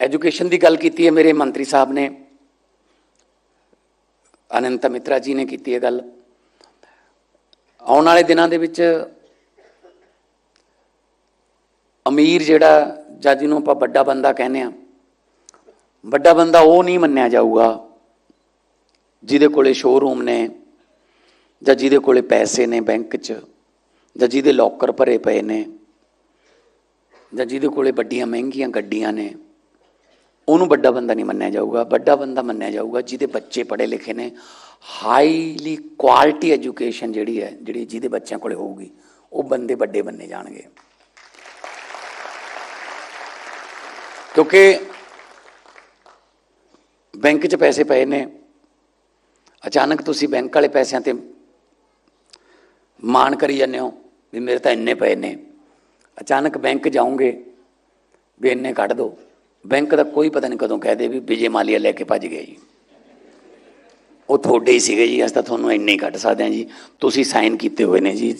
Education ਦੀ ਗੱਲ ਕੀਤੀ ਹੈ ਮੇਰੇ ਮੰਤਰੀ ਸਾਹਿਬ ਨੇ। ਅਨੰਤ ਮਿੱਤਰਾ ਜੀ ਨੇ ਕੀਤੀ ਹੈ ਗੱਲ। ਆਉਣ ਵਾਲੇ ਦਿਨਾਂ ਦੇ ਵਿੱਚ ਅਮੀਰ ਜਿਹੜਾ ਜਾਂ ਜਿਹਨੂੰ ਆਪਾਂ ਵੱਡਾ ਬੰਦਾ ਕਹਿੰਦੇ ਆ ਵੱਡਾ ਬੰਦਾ ਉਹ ਨਹੀਂ ਮੰਨਿਆ ਜਾਊਗਾ ਜਿਹਦੇ ਕੋਲੇ ਸ਼ੋਰੂਮ ਨੇ ਜਾਂ ਜਿਹਦੇ ਕੋਲੇ ਪੈਸੇ ਨੇ ਬੈਂਕ 'ਚ ਜਾਂ ਜਿਹਦੇ ਲੋਕਰ ਭਰੇ ਪਏ ਨੇ ਜਾਂ ਜਿਹਦੇ ਕੋਲੇ ਵੱਡੀਆਂ ਮਹਿੰਗੀਆਂ ਗੱਡੀਆਂ ਨੇ। ਉਹਨੂੰ ਵੱਡਾ ਬੰਦਾ ਨਹੀਂ ਮੰਨਿਆ ਜਾਊਗਾ, ਵੱਡਾ ਬੰਦਾ ਮੰਨਿਆ ਜਾਊਗਾ ਜਿਹਦੇ ਬੱਚੇ ਪੜ੍ਹੇ ਲਿਖੇ ਨੇ ਹਾਈਲੀ ਕੁਆਲਿਟੀ ਐਜੂਕੇਸ਼ਨ ਜਿਹੜੀ ਹੈ, ਜਿਹੜੀ ਜਿਹਦੇ ਬੱਚਿਆਂ ਕੋਲੇ ਹੋਊਗੀ, ਉਹ ਬੰਦੇ ਵੱਡੇ ਬੰਨੇ ਜਾਣਗੇ। ਕਿਉਂਕਿ ਬੈਂਕ 'ਚ ਪੈਸੇ ਪਏ ਨੇ, ਅਚਾਨਕ ਤੁਸੀਂ ਬੈਂਕ ਵਾਲੇ ਪੈਸਿਆਂ ਤੇ ਮਾਣ ਕਰੀ ਜਾਂਦੇ ਹੋ ਵੀ ਮੇਰੇ ਤਾਂ ਇੰਨੇ ਪਏ ਨੇ। ਅਚਾਨਕ ਬੈਂਕ ਜਾਓਗੇ, ਵੀ ਇੰਨੇ ਕੱਢ ਦਿਓ ਬੈਂਕ ਦਾ ਕੋਈ ਪਤਾ ਨਹੀਂ ਕਦੋਂ ਕਹਿ ਦੇ ਵੀ ਵਿਜੇ ਮਾਲੀਆ ਲੈ ਕੇ ਭੱਜ ਗਿਆ ਜੀ। ਉਹ ਤੁਹਾਡੇ ਹੀ ਸੀਗੇ ਜੀ, ਅਸੀਂ ਤਾਂ ਤੁਹਾਨੂੰ ਇੰਨੇ ਹੀ ਕੱਟ ਸਕਦੇ ਹਾਂ ਜੀ। ਤੁਸੀਂ ਸਾਈਨ ਕੀਤੇ ਹੋਏ ਨੇ ਜੀ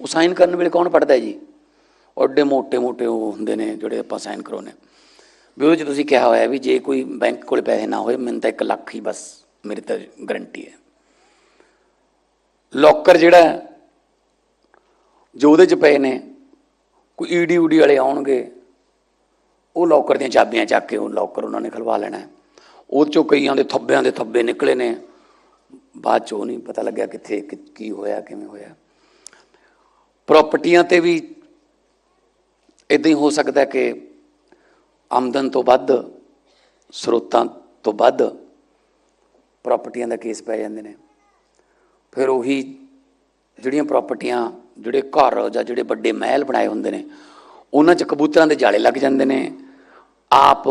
ਉਹ ਸਾਈਨ ਕਰਨ ਵੇਲੇ ਕੌਣ ਪੜਦਾ ਜੀ? ਓਡੇ ਮੋਟੇ ਮੋਟੇ ਉਹ ਹੁੰਦੇ ਨੇ ਜਿਹੜੇ ਆਪਾਂ ਸਾਈਨ ਕਰਾਉਨੇ ਵੀ ਉਹਦੇ ਚ ਤੁਸੀਂ ਕਿਹਾ ਹੋਇਆ ਵੀ ਜੇ ਕੋਈ ਬੈਂਕ ਕੋਲ ਪੈਸੇ ਨਾ ਹੋਏ, ਮੈਨੂੰ ਤਾਂ 1 ਲੱਖ ਹੀ ਬਸ ਮੇਰੇ ਤਾਂ ਗਰੰਟੀ ਹੈ। ਲੋਕਰ ਜਿਹੜਾ ਜੋ ਉਹਦੇ ਚ ਪਏ ਨੇ, ਕੋਈ ਈਡੀ ਊਡੀ ਵਾਲੇ ਆਉਣਗੇ ਉਹ ਲੋਕਰ ਦੀਆਂ ਚਾਬੀਆਂ ਚੱਕ ਕੇ ਉਹ ਲੋਕਰ ਉਹਨਾਂ ਨੇ ਖਲਵਾ ਲੈਣਾ ਉਹ 'ਚੋਂ ਕਈਆਂ ਦੇ ਥੱਬਿਆਂ ਦੇ ਥੱਬੇ ਨਿਕਲੇ ਨੇ। ਬਾਅਦ 'ਚ ਉਹ ਨਹੀਂ ਪਤਾ ਲੱਗਿਆ ਕਿੱਥੇ, ਕਿ- ਕੀ ਹੋਇਆ, ਕਿਵੇਂ ਹੋਇਆ। ਪ੍ਰਾਪਰਟੀਆਂ ਤੇ ਵੀ ਇਦਾਂ ਹੀ ਹੋ ਸਕਦਾ ਕਿ ਆਮਦਨ ਤੋਂ ਵੱਧ, ਸਰੋਤਾਂ ਤੋਂ ਵੱਧ ਪ੍ਰਾਪਰਟੀਆਂ ਦਾ ਕੇਸ ਪੈ ਜਾਂਦੇ ਨੇ। ਫਿਰ ਉਹੀ ਜਿਹੜੀਆਂ ਪ੍ਰਾਪਰਟੀਆਂ ਜਿਹੜੇ ਘਰ ਜਾਂ ਜਿਹੜੇ ਵੱਡੇ ਮਹਿਲ ਬਣਾਏ ਹੁੰਦੇ ਨੇ, ਉਹਨਾਂ 'ਚ ਕਬੂਤਰਾਂ ਦੇ ਜਾਲੇ ਲੱਗ ਜਾਂਦੇ ਨੇ। ਆਪ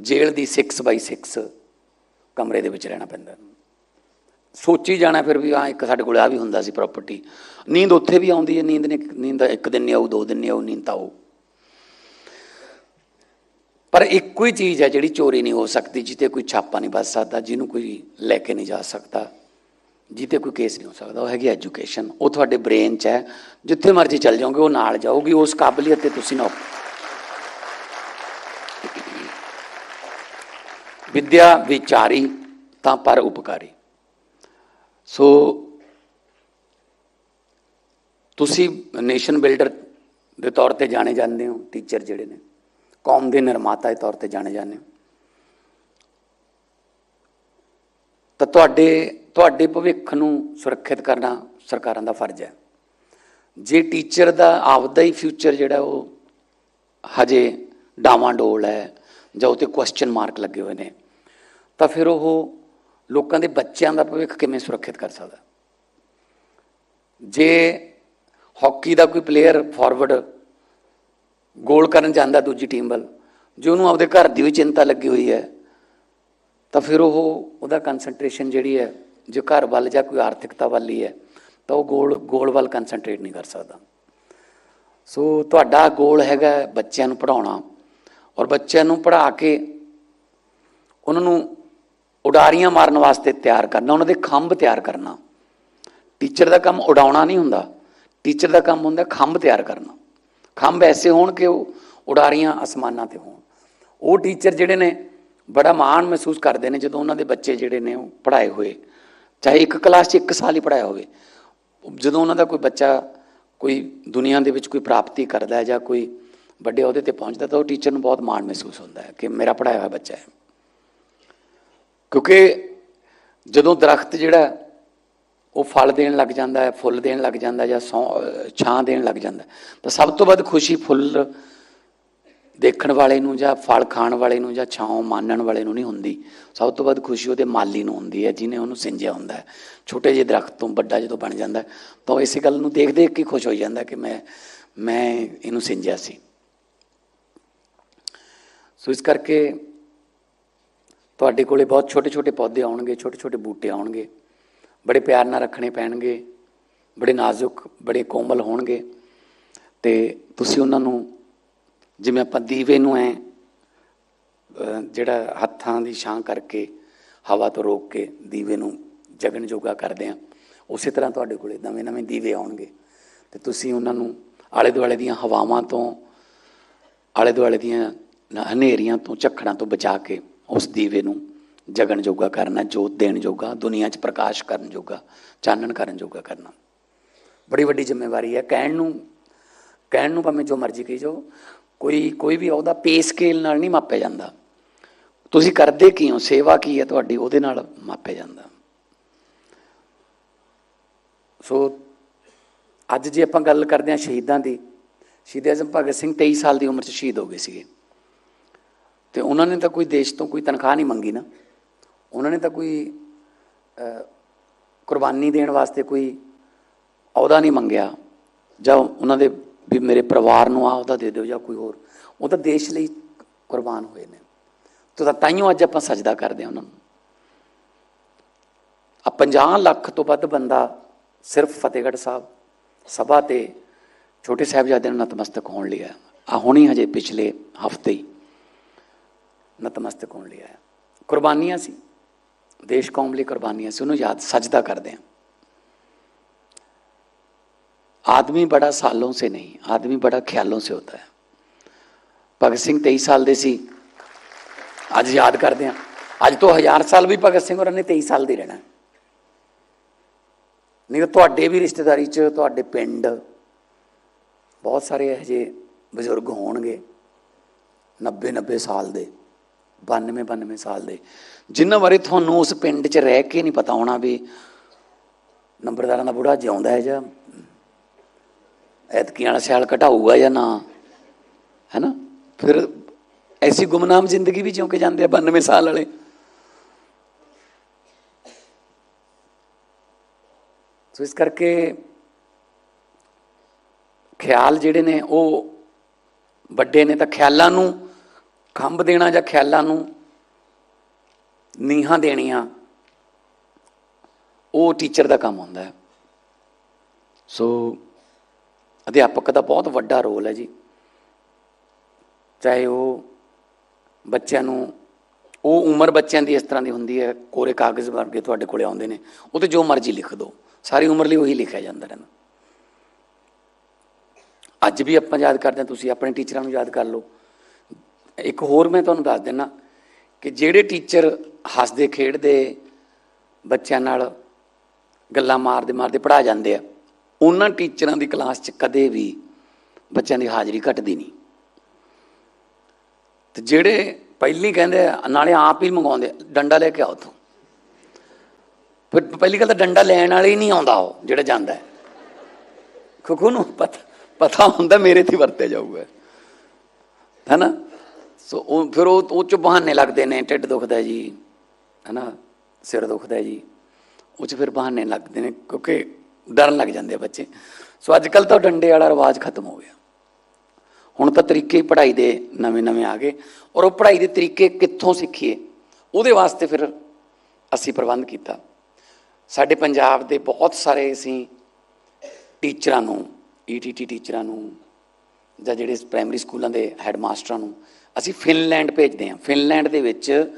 ਜੇਲ੍ਹ ਦੀ 6x6 ਕਮਰੇ ਦੇ ਵਿੱਚ ਰਹਿਣਾ ਪੈਂਦਾ। ਸੋਚੀ ਜਾਣਾ ਫਿਰ ਵੀ ਆ ਇੱਕ ਸਾਡੇ ਕੋਲ ਆ ਵੀ ਹੁੰਦਾ ਸੀ ਪ੍ਰਾਪਰਟੀ ਨੀਂਦ ਉੱਥੇ ਵੀ ਆਉਂਦੀ ਹੈ, ਨੀਂਦ ਨੇ ਨੀਂਦ ਇੱਕ ਦਿਨ ਨਹੀਂ ਆਉ ਦੋ ਦਿਨ ਨਹੀਂ ਆਉ ਨੀਂਦ ਤਾਂ ਆਊ। ਪਰ ਇੱਕੋ ਹੀ ਚੀਜ਼ ਹੈ ਜਿਹੜੀ ਚੋਰੀ ਨਹੀਂ ਹੋ ਸਕਦੀ ਜਿੱਤੇ ਕੋਈ ਛਾਪਾ ਨਹੀਂ ਵੱਜ ਸਕਦਾ, ਜਿਹਨੂੰ ਕੋਈ ਲੈ ਕੇ ਨਹੀਂ ਜਾ ਸਕਦਾ ਜਿੱਤੇ ਕੋਈ ਕੇਸ ਨਹੀਂ ਹੋ ਸਕਦਾ, ਉਹ ਹੈਗੀ ਐਜੂਕੇਸ਼ਨ ਉਹ ਤੁਹਾਡੇ ਬ੍ਰੇਨ 'ਚ ਹੈ। ਜਿੱਥੇ ਮਰਜ਼ੀ ਚੱਲ ਜਾਓਗੇ, ਉਹ ਨਾਲ ਜਾਊਗੀ ਉਸ ਕਾਬਲੀਅਤ ਤੇ ਤੁਸੀਂ ਨਾ ਵਿਦਿਆ ਵਿਚਾਰੀ ਤਾਂ ਪਰ ਉਪਕਾਰੀ। ਸੋ ਤੁਸੀਂ ਨੇਸ਼ਨ ਬਿਲਡਰ ਦੇ ਤੌਰ ਤੇ ਜਾਣੇ ਜਾਂਦੇ ਹੋ, ਟੀਚਰ ਜਿਹੜੇ ਨੇ। ਕੌਮ ਦੇ ਨਿਰਮਾਤਾ ਦੇ ਤੌਰ ਤੇ ਜਾਣੇ ਜਾਂਦੇ ਹੋ। ਤਾਂ ਤੁਹਾਡੇ ਤੁਹਾਡੇ ਭਵਿੱਖ ਨੂੰ ਸੁਰੱਖਿਅਤ ਕਰਨਾ ਸਰਕਾਰਾਂ ਦਾ ਫਰਜ਼ ਹੈ। ਜੇ ਟੀਚਰ ਦਾ ਆਪਦਾ ਹੀ ਫਿਊਚਰ ਜਿਹੜਾ ਉਹ ਹਜੇ ਡਾਵਾਂਡੋਲ ਹੈ ਜਾਂ ਉਤੇ ਕੁਐਸਚਨ ਮਾਰਕ ਲੱਗੇ ਹੋਏ ਨੇ, ਤਾਂ ਫਿਰ ਉਹ ਲੋਕਾਂ ਦੇ ਬੱਚਿਆਂ ਦਾ ਭਵਿੱਖ ਕਿਵੇਂ ਸੁਰੱਖਿਅਤ ਕਰ ਸਕਦਾ? ਜੇ ਹਾਕੀ ਦਾ ਕੋਈ ਪਲੇਅਰ ਫਾਰਵਰਡ ਗੋਲ ਕਰਨ ਜਾਂਦਾ ਦੂਜੀ ਟੀਮ ਵੱਲ, ਜੇ ਉਹਨੂੰ ਆਪਦੇ ਘਰ ਦੀ ਵੀ ਚਿੰਤਾ ਲੱਗੀ ਹੋਈ ਹੈ, ਤਾਂ ਫਿਰ ਉਹ ਉਹਦਾ ਕਨਸੈਂਟਰੇਸ਼ਨ ਜਿਹੜੀ ਹੈ, ਜੇ ਘਰ ਵੱਲ ਜਾਂ ਕੋਈ ਆਰਥਿਕਤਾ ਵੱਲ ਹੀ ਹੈ, ਤਾਂ ਉਹ ਗੋਲ ਗੋਲ ਵੱਲ ਕਨਸੈਂਟਰੇਟ ਨਹੀਂ ਕਰ ਸਕਦਾ। ਸੋ ਤੁਹਾਡਾ ਗੋਲ ਹੈਗਾ ਬੱਚਿਆਂ ਨੂੰ ਪੜਾਉਣਾ ਔਰ ਬੱਚਿਆਂ ਨੂੰ ਪੜ੍ਹਾ ਕੇ ਉਹਨਾਂ ਨੂੰ ਉਡਾਰੀਆਂ ਮਾਰਨ ਵਾਸਤੇ ਤਿਆਰ ਕਰਨਾ, ਉਹਨਾਂ ਦੇ ਖੰਭ ਤਿਆਰ ਕਰਨਾ। ਟੀਚਰ ਦਾ ਕੰਮ ਉਡਾਉਣਾ ਨਹੀਂ ਹੁੰਦਾ। ਟੀਚਰ ਦਾ ਕੰਮ ਹੁੰਦਾ ਖੰਭ ਤਿਆਰ ਕਰਨਾ। ਖੰਭ ਐਸੇ ਹੋਣ ਕਿ ਉਹ ਉਡਾਰੀਆਂ ਅਸਮਾਨਾਂ ਤੇ ਹੋਣ। ਉਹ ਟੀਚਰ ਜਿਹੜੇ ਨੇ ਬੜਾ ਮਾਣ ਮਹਿਸੂਸ ਕਰਦੇ ਨੇ ਜਦੋਂ ਉਹਨਾਂ ਦੇ ਬੱਚੇ ਜਿਹੜੇ ਨੇ ਉਹ ਪੜ੍ਹਾਏ ਹੋਏ। ਚਾਹੇ ਇੱਕ ਕਲਾਸ 'ਚ ਇੱਕ ਸਾਲ ਹੀ ਪੜ੍ਹਾਇਆ ਹੋਵੇ। ਜਦੋਂ ਉਹਨਾਂ ਦਾ ਕੋਈ ਬੱਚਾ ਕੋਈ ਦੁਨੀਆ ਦੇ ਵਿੱਚ ਕੋਈ ਪ੍ਰਾਪਤੀ ਕਰਦਾ ਹੈ ਜਾਂ ਕੋਈ ਵੱਡੇ ਅਹੁਦੇ ਤੇ ਪਹੁੰਚਦਾ ਤਾਂ ਉਹ ਟੀਚਰ ਨੂੰ ਬਹੁਤ ਮਾਣ ਮਹਿਸੂਸ ਹੁੰਦਾ ਹੈ ਕਿ ਮੇਰਾ ਪੜ੍ਹਾਇਆ ਹੋਇਆ ਬੱਚਾ ਹੈ। ਕਿਉਂਕਿ ਜਦੋਂ ਦਰਖਤ ਜਿਹੜਾ ਉਹ ਫਲ ਦੇਣ ਲੱਗ ਜਾਂਦਾ ਹੈ, ਫੁੱਲ ਦੇਣ ਲੱਗ ਜਾਂਦਾ ਜਾਂ ਸੌਂ- ਛਾਂ ਦੇਣ ਲੱਗ ਜਾਂਦਾ ਤਾਂ ਸਭ ਤੋਂ ਵੱਧ ਖੁਸ਼ੀ ਫੁੱਲ ਦੇਖਣ ਵਾਲੇ ਨੂੰ ਜਾਂ ਫਲ ਖਾਣ ਵਾਲੇ ਨੂੰ ਜਾਂ ਛਾਂ ਮਾਨਣ ਵਾਲੇ ਨੂੰ ਨਹੀਂ ਹੁੰਦੀ। ਸਭ ਤੋਂ ਵੱਧ ਖੁਸ਼ੀ ਉਹਦੇ ਮਾਲੀ ਨੂੰ ਹੁੰਦੀ ਹੈ, ਜਿਹਨੇ ਉਹਨੂੰ ਸਿੰਜਿਆ ਹੁੰਦਾ ਹੈ। ਛੋਟੇ ਜਿਹੇ ਦਰਖਤ ਤੋਂ ਵੱਡਾ ਜਦੋਂ ਬਣ ਜਾਂਦਾ ਤਾਂ ਉਹ ਇਸੇ ਗੱਲ ਨੂੰ ਦੇਖ ਦੇਖ ਕੇ ਖੁਸ਼ ਹੋ ਜਾਂਦਾ ਕਿ ਮੈਂ ਮੈਂ ਇਹਨੂੰ ਸਿੰਜਿਆ ਸੀ। ਸੋ ਇਸ ਕਰਕੇ ਤੁਹਾਡੇ ਕੋਲੇ ਬਹੁਤ ਛੋਟੇ ਛੋਟੇ ਪੌਦੇ ਆਉਣਗੇ, ਛੋਟੇ ਛੋਟੇ ਬੂਟੇ ਆਉਣਗੇ, ਬੜੇ ਪਿਆਰ ਨਾਲ ਰੱਖਣੇ ਪੈਣਗੇ, ਬੜੇ ਨਾਜ਼ੁਕ, ਬੜੇ ਕੋਮਲ ਹੋਣਗੇ। ਤੇ ਤੁਸੀਂ ਉਹਨਾਂ ਨੂੰ ਜਿਵੇਂ ਆਪਾਂ ਦੀਵੇ ਨੂੰ ਐ ਜਿਹੜਾ ਹੱਥਾਂ ਦੀ ਛਾਂ ਕਰਕੇ ਹਵਾ ਤੋਂ ਰੋਕ ਕੇ ਦੀਵੇ ਨੂੰ ਜਗਨ ਜੋਗਾ ਕਰਦੇ ਆ, ਉਸੇ ਤਰ੍ਹਾਂ ਤੁਹਾਡੇ ਕੋਲੇ ਨਵੇਂ ਨਵੇਂ ਦੀਵੇ ਆਉਣਗੇ। ਤੇ ਤੁਸੀਂ ਉਹਨਾਂ ਨੂੰ ਆਲੇ ਦੁਆਲੇ ਦੀਆਂ ਹਵਾਵਾਂ ਤੋਂ, ਆਲੇ ਦੁਆਲੇ ਦੀਆਂ ਹਨੇਰੀਆਂ ਤੋਂ, ਝੱਖੜਾਂ ਤੋਂ ਬਚਾ ਕੇ ਉਸ ਦੀਵੇ ਨੂੰ ਜਗਣ ਜੋਗਾ ਕਰਨਾ, ਜੋਤ ਦੇਣ ਜੋਗਾ, ਦੁਨੀਆ 'ਚ ਪ੍ਰਕਾਸ਼ ਕਰਨ ਜੋਗਾ, ਚਾਨਣ ਕਰਨ ਜੋਗਾ ਕਰਨਾ। ਬੜੀ ਵੱਡੀ ਜ਼ਿੰਮੇਵਾਰੀ ਹੈ। ਕਹਿਣ ਨੂੰ ਕਹਿਣ ਨੂੰ ਭਾਵੇਂ ਜੋ ਮਰਜ਼ੀ ਕਹੀ ਜਾਓ, ਕੋਈ ਕੋਈ ਵੀ ਉਹਦਾ ਪੇ ਸਕੇਲ ਨਾਲ ਨਹੀਂ ਮਾਪਿਆ ਜਾਂਦਾ। ਤੁਸੀਂ ਕਰਦੇ ਕੀ ਹੋ? ਸੇਵਾ ਕੀ ਹੈ ਤੁਹਾਡੀ? ਉਹਦੇ ਨਾਲ ਮਾਪਿਆ ਜਾਂਦਾ। ਸੋ ਅੱਜ ਜੇ ਆਪਾਂ ਗੱਲ ਕਰਦੇ ਹਾਂ ਸ਼ਹੀਦਾਂ ਦੀ, ਸ਼ਹੀਦ ਆਜ਼ਮ ਭਗਤ ਸਿੰਘ 23 ਸਾਲ ਦੀ ਉਮਰ 'ਚ ਸ਼ਹੀਦ ਹੋ ਗਏ ਸੀਗੇ। ਤੇ ਉਹਨਾਂ ਨੇ ਤਾਂ ਕੋਈ ਦੇਸ਼ ਤੋਂ ਕੋਈ ਤਨਖਾਹ ਨਹੀਂ ਮੰਗੀ ਨਾ। ਉਹਨਾਂ ਨੇ ਤਾਂ ਕੋਈ ਕੁਰਬਾਨੀ ਦੇਣ ਵਾਸਤੇ ਕੋਈ ਅਹੁਦਾ ਨਹੀਂ ਮੰਗਿਆ। ਜਾਂ ਉਹਨਾਂ ਦੇ ਵੀ ਮੇਰੇ ਪਰਿਵਾਰ ਨੂੰ ਆ ਅਹੁਦਾ ਦੇ ਦਿਓ ਜਾਂ ਕੋਈ ਹੋਰ। ਉਹ ਤਾਂ ਦੇਸ਼ ਲਈ ਕੁਰਬਾਨ ਹੋਏ ਨੇ। ਤਾਂ ਤਾਈਓ ਅੱਜ ਆਪਾਂ ਸਜਦਾ ਕਰਦੇ ਹਾਂ ਉਹਨਾਂ ਨੂੰ। ਆ 50 ਲੱਖ ਤੋਂ ਵੱਧ ਬੰਦਾ ਸਿਰਫ ਫਤਿਹਗੜ੍ਹ ਸਾਹਿਬ ਸਭਾ ਤੇ ਛੋਟੇ ਸਾਹਿਬਜ਼ਾਦਿਆਂ ਨੂੰ ਨਤਮਸਤਕ ਹੋਣ ਲਈ ਆਇਆ। ਆ ਹੁਣੀ ਹਜੇ ਪਿਛਲੇ ਹਫ਼ਤੇ ਹੀ। ਨਤਮਸਤਕ ਹੋਣ ਲਈ ਆਇਆ ਕੁਰਬਾਨੀਆਂ ਸੀ ਦੇਸ਼ ਕੌਮ ਲਈ ਕੁਰਬਾਨੀਆਂ ਸੀ ਉਹਨੂੰ ਯਾਦ ਸਜਦਾ ਕਰਦੇ ਹਾਂ आदमी बड़ा सालों से नहीं आदमी बड़ा ख्यालों से होता है ਭਗਤ ਸਿੰਘ 23 ਸਾਲ ਦੇ ਸੀ ਅੱਜ ਯਾਦ ਕਰਦੇ ਹਾਂ ਅੱਜ ਤੋਂ ਹਜ਼ਾਰ ਸਾਲ ਵੀ ਭਗਤ ਸਿੰਘ ਹੋਰਾਂ ਨੇ 23 ਸਾਲ ਦੇ ਰਹਿਣਾ ਨਹੀਂ ਤਾਂ ਤੁਹਾਡੇ ਵੀ ਰਿਸ਼ਤੇਦਾਰੀ 'ਚ ਤੁਹਾਡੇ ਪਿੰਡ ਬਹੁਤ ਸਾਰੇ ਇਹੋ ਜਿਹੇ ਬਜ਼ੁਰਗ ਹੋਣਗੇ 90 90 ਸਾਲ ਦੇ 92 92 ਸਾਲ ਦੇ। ਜਿਨ੍ਹਾਂ ਬਾਰੇ ਤੁਹਾਨੂੰ ਉਸ ਪਿੰਡ 'ਚ ਰਹਿ ਕੇ ਨਹੀਂ ਪਤਾ ਹੋਣਾ ਵੀ ਨੰਬਰਦਾਰਾਂ ਦਾ ਬੁੜਾ ਜਿਉਂਦਾ ਹੈ ਜਾਂ ਐਤਕੀ ਵਾਲਾ ਸਿਆਲ ਘਟਾਊਗਾ ਜਾਂ ਨਾ, ਹੈਨਾ? ਫਿਰ ਐਸੀ ਗੁਮਨਾਮ ਜ਼ਿੰਦਗੀ ਵੀ ਜਿਉਂ ਕੇ ਜਾਂਦੇ ਆ 92 ਸਾਲ ਵਾਲੇ। ਸੋ ਇਸ ਕਰਕੇ ਖਿਆਲ ਜਿਹੜੇ ਨੇ ਉਹ ਵੱਡੇ ਨੇ ਤਾਂ ਖਿਆਲਾਂ ਨੂੰ ਖੰਭ ਦੇਣਾ ਜਾਂ ਖਿਆਲਾਂ ਨੂੰ ਨੀਹਾਂ ਦੇਣੀਆਂ, ਉਹ ਟੀਚਰ ਦਾ ਕੰਮ ਹੁੰਦਾ ਹੈ। ਸੋ ਅਧਿਆਪਕ ਦਾ ਬਹੁਤ ਵੱਡਾ ਰੋਲ ਹੈ ਜੀ। ਚਾਹੇ ਉਹ ਬੱਚਿਆਂ ਨੂੰ, ਉਹ ਉਮਰ ਬੱਚਿਆਂ ਦੀ ਇਸ ਤਰ੍ਹਾਂ ਦੀ ਹੁੰਦੀ ਹੈ, ਕੋਰੇ ਕਾਗਜ਼ ਵਰਗੇ ਤੁਹਾਡੇ ਕੋਲੇ ਆਉਂਦੇ ਨੇ, ਉਹ ਤੇ ਜੋ ਮਰਜ਼ੀ ਲਿਖ ਦਿਓ ਸਾਰੀ ਉਮਰ ਲਈ ਉਹੀ ਲਿਖਿਆ ਜਾਂਦਾ ਰਹਿੰਦਾ। ਅੱਜ ਵੀ ਆਪਾਂ ਯਾਦ ਕਰਦੇ ਹਾਂ, ਤੁਸੀਂ ਆਪਣੇ ਟੀਚਰਾਂ ਨੂੰ ਯਾਦ ਕਰ ਲਓ। ਇੱਕ ਹੋਰ ਮੈਂ ਤੁਹਾਨੂੰ ਦੱਸ ਦਿੰਨਾ ਕਿ ਜਿਹੜੇ ਟੀਚਰ ਹੱਸਦੇ ਖੇਡਦੇ ਬੱਚਿਆਂ ਨਾਲ ਗੱਲਾਂ ਮਾਰਦੇ ਮਾਰਦੇ ਪੜ੍ਹਾ ਜਾਂਦੇ ਆ ਉਹਨਾਂ ਟੀਚਰਾਂ ਦੀ ਕਲਾਸ 'ਚ ਕਦੇ ਵੀ ਬੱਚਿਆਂ ਦੀ ਹਾਜ਼ਰੀ ਘਟਦੀ ਨਹੀਂ। ਤੇ ਜਿਹੜੇ ਪਹਿਲੀ ਕਹਿੰਦੇ ਆ, ਨਾਲੇ ਆਪ ਹੀ ਮੰਗਾਉਂਦੇ ਡੰਡਾ ਲੈ ਕੇ ਆਓ ਤੂੰ ਫਿਰ ਪਹਿਲੀ ਗੱਲ ਤਾਂ ਡੰਡਾ ਲੈਣ ਵਾਲੇ ਹੀ ਨਹੀਂ ਆਉਂਦਾ ਉਹ ਜਿਹੜਾ ਜਾਂਦਾ ਹੈ। ਕਿਉਂਕਿ ਨੂੰ ਪਤਾ ਪਤਾ ਹੁੰਦਾ ਮੇਰੇ ਤੇ ਹੀ ਵਰਤਿਆ ਜਾਊਗਾ। ਹੈਨਾ ਸੋ ਉਹ ਫਿਰ ਉਹ ਉਹ ਚ ਬਹਾਨੇ ਲੱਗਦੇ ਨੇ, ਢਿੱਡ ਦੁਖਦਾ ਜੀ, ਹੈਨਾ, ਸਿਰ ਦੁਖਦਾ ਜੀ। ਉਹ ਚ ਫਿਰ ਬਹਾਨੇ ਲੱਗਦੇ ਨੇ, ਕਿਉਂਕਿ ਡਰਨ ਲੱਗ ਜਾਂਦੇ ਆ ਬੱਚੇ। ਸੋ ਅੱਜ ਕੱਲ ਤਾਂ ਡੰਡੇ ਵਾਲਾ ਰਿਵਾਜ ਖਤਮ ਹੋ ਗਿਆ। ਹੁਣ ਤਾਂ ਤਰੀਕੇ ਪੜ੍ਹਾਈ ਦੇ ਨਵੇਂ ਨਵੇਂ ਆ ਗਏ, ਔਰ ਉਹ ਪੜ੍ਹਾਈ ਦੇ ਤਰੀਕੇ ਕਿੱਥੋਂ ਸਿੱਖੀਏ, ਉਹਦੇ ਵਾਸਤੇ ਫਿਰ ਅਸੀਂ ਪ੍ਰਬੰਧ ਕੀਤਾ। ਸਾਡੇ ਪੰਜਾਬ ਦੇ ਬਹੁਤ ਸਾਰੇ ਅਸੀਂ ਟੀਚਰਾਂ ਨੂੰ ਈਟੀਟੀ ਟੀਚਰਾਂ ਨੂੰ ਜਾਂ ਜਿਹੜੇ ਪ੍ਰਾਇਮਰੀ ਸਕੂਲਾਂ ਦੇ ਹੈੱਡਮਾਸਟਰਾਂ ਨੂੰ, ਅਸੀਂ ਫਿਨਲੈਂਡ ਭੇਜਦੇ ਹਾਂ। ਫਿਨਲੈਂਡ ਦੇ ਵਿੱਚ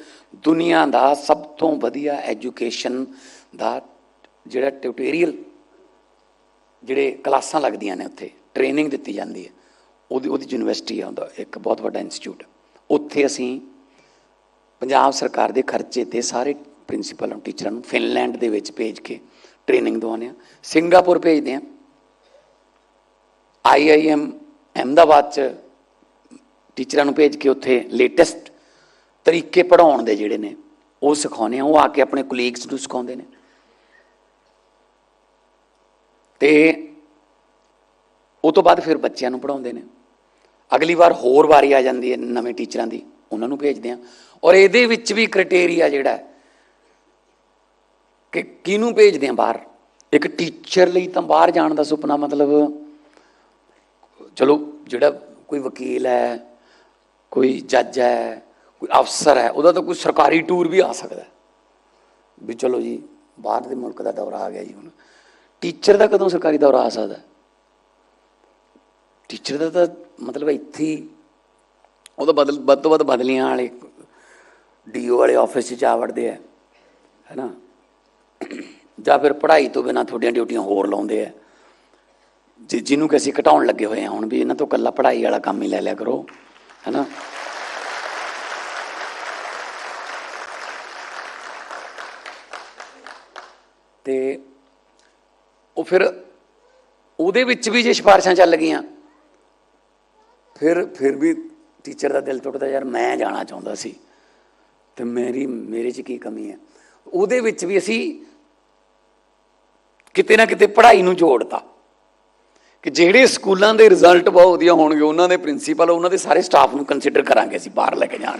ਦੁਨੀਆ ਦਾ ਸਭ ਤੋਂ ਵਧੀਆ ਐਜੂਕੇਸ਼ਨ ਦਾ ਜਿਹੜਾ ਟਿਊਟੋਰੀਅਲ ਜਿਹੜੇ ਕਲਾਸਾਂ ਲੱਗਦੀਆਂ ਨੇ ਉੱਥੇ ਟ੍ਰੇਨਿੰਗ ਦਿੱਤੀ ਜਾਂਦੀ ਹੈ। ਉਹਦੀ ਉਹਦੀ ਯੂਨੀਵਰਸਿਟੀ ਆ ਉਹਦਾ ਇੱਕ ਬਹੁਤ ਵੱਡਾ ਇੰਸਟੀਚਿਊਟ ਉੱਥੇ ਅਸੀਂ ਪੰਜਾਬ ਸਰਕਾਰ ਦੇ ਖਰਚੇ ਤੇ ਸਾਰੇ ਪ੍ਰਿੰਸੀਪਲ ਨੂੰ ਟੀਚਰਾਂ ਨੂੰ ਫਿਨਲੈਂਡ ਦੇ ਵਿੱਚ ਭੇਜ ਕੇ ਟ੍ਰੇਨਿੰਗ ਦਵਾਉਂਦੇ ਆ ਸਿੰਗਾਪੁਰ ਭੇਜਦੇ ਆ ਆਈਆਈਐਮ ਅਹਿਮਦਾਬਾਦ ਚ ਟੀਚਰਾਂ ਨੂੰ ਭੇਜ ਕੇ ਉੱਥੇ ਲੇਟੈਸਟ ਤਰੀਕੇ ਪੜਾਉਣ ਦੇ ਜਿਹੜੇ ਨੇ, ਉਹ ਸਿਖਾਉਂਦੇ ਆ, ਉਹ ਆ ਕੇ ਆਪਣੇ ਕੋਲੀਗਸ ਨੂੰ ਸਿਖਾਉਂਦੇ ਨੇ। ਤੇ ਉਹ ਤੋਂ ਬਾਅਦ ਫਿਰ ਬੱਚਿਆਂ ਨੂੰ ਪੜਾਉਂਦੇ ਨੇ। ਅਗਲੀ ਵਾਰ ਹੋਰ ਵਾਰੀ ਆ ਜਾਂਦੀ ਹੈ ਨਵੇਂ ਟੀਚਰਾਂ ਦੀ, ਉਹਨਾਂ ਨੂੰ ਭੇਜਦੇ ਆ। ਔਰ ਇਹਦੇ ਵਿੱਚ ਵੀ ਕ੍ਰਾਈਟੇਰੀਆ ਜਿਹੜਾ ਕਿ ਕਿਹਨੂੰ ਭੇਜਦੇ ਆ ਬਾਹਰ? ਇੱਕ ਟੀਚਰ ਲਈ ਤਾਂ ਬਾਹਰ ਜਾਣ ਦਾ ਸੁਪਨਾ ਮਤਲਬ ਚਲੋ ਜਿਹੜਾ ਕੋਈ ਵਕੀਲ ਹੈ, ਕੋਈ ਜੱਜ ਹੈ, ਕੋਈ ਅਫਸਰ ਹੈ, ਉਹਦਾ ਤਾਂ ਕੋਈ ਸਰਕਾਰੀ ਟੂਰ ਵੀ ਆ ਸਕਦਾ ਵੀ ਚਲੋ ਜੀ, ਬਾਹਰ ਦੇ ਮੁਲਕ ਦਾ ਦੌਰਾ ਆ ਗਿਆ ਜੀ ਹੁਣ। ਟੀਚਰ ਦਾ ਕਦੋਂ ਸਰਕਾਰੀ ਦੌਰਾ ਆ ਸਕਦਾ ਟੀਚਰ ਦਾ ਤਾਂ ਮਤਲਬ ਇੱਥੇ ਹੀ ਉਹਦਾ ਬਦਲ, ਵੱਧ ਤੋਂ ਵੱਧ ਬਦਲੀਆਂ ਵਾਲੇ, ਡੀਓ ਵਾਲੇ ਆਫਿਸ 'ਚ ਜਾ ਵੜਦੇ ਆ ਹੈਨਾ ਜਾਂ ਫਿਰ ਪੜ੍ਹਾਈ ਤੋਂ ਬਿਨਾ ਤੁਹਾਡੀਆਂ ਡਿਊਟੀਆਂ ਹੋਰ ਲਾਉਂਦੇ ਆ ਜਿ- ਜਿਹਨੂੰ ਕਿ ਅਸੀਂ ਘਟਾਉਣ ਲੱਗੇ ਹੋਏ ਹਾਂ ਹੁਣ ਵੀ, ਇਹਨਾਂ ਤੋਂ ਕੱਲਾ ਪੜ੍ਹਾਈ ਵਾਲਾ ਕੰਮ ਹੀ ਲੈ ਲਿਆ ਕਰੋ, ਹੈਨਾ? ਤੇ ਉਹ ਫਿਰ ਉਹਦੇ ਵਿੱਚ ਵੀ ਜੇ ਸਿਫਾਰਿਸ਼ਾਂ ਚੱਲ ਗਈਆਂ, ਫਿਰ ਫਿਰ ਵੀ ਟੀਚਰ ਦਾ ਦਿਲ ਟੁੱਟਦਾ, ਯਾਰ ਮੈਂ ਜਾਣਾ ਚਾਹੁੰਦਾ ਸੀ, ਤੇ ਮੇਰੀ, ਮੇਰੇ 'ਚ ਕੀ ਕਮੀ ਹੈ? ਉਹਦੇ ਵਿੱਚ ਵੀ ਅਸੀਂ ਕਿਤੇ ਨਾ ਕਿਤੇ ਪੜ੍ਹਾਈ ਨੂੰ ਜੋੜਤਾ। ਕਿ ਜਿਹੜੇ ਸਕੂਲਾਂ ਦੇ ਰਿਜ਼ਲਟ ਬਹੁਤ ਵਧੀਆ ਹੋਣਗੇ, ਉਹਨਾਂ ਦੇ ਪ੍ਰਿੰਸੀਪਲ, ਉਹਨਾਂ ਦੇ ਸਾਰੇ ਸਟਾਫ ਨੂੰ ਕੰਸੀਡਰ ਕਰਾਂਗੇ ਅਸੀਂ ਬਾਹਰ ਲੈ ਕੇ ਜਾਣ।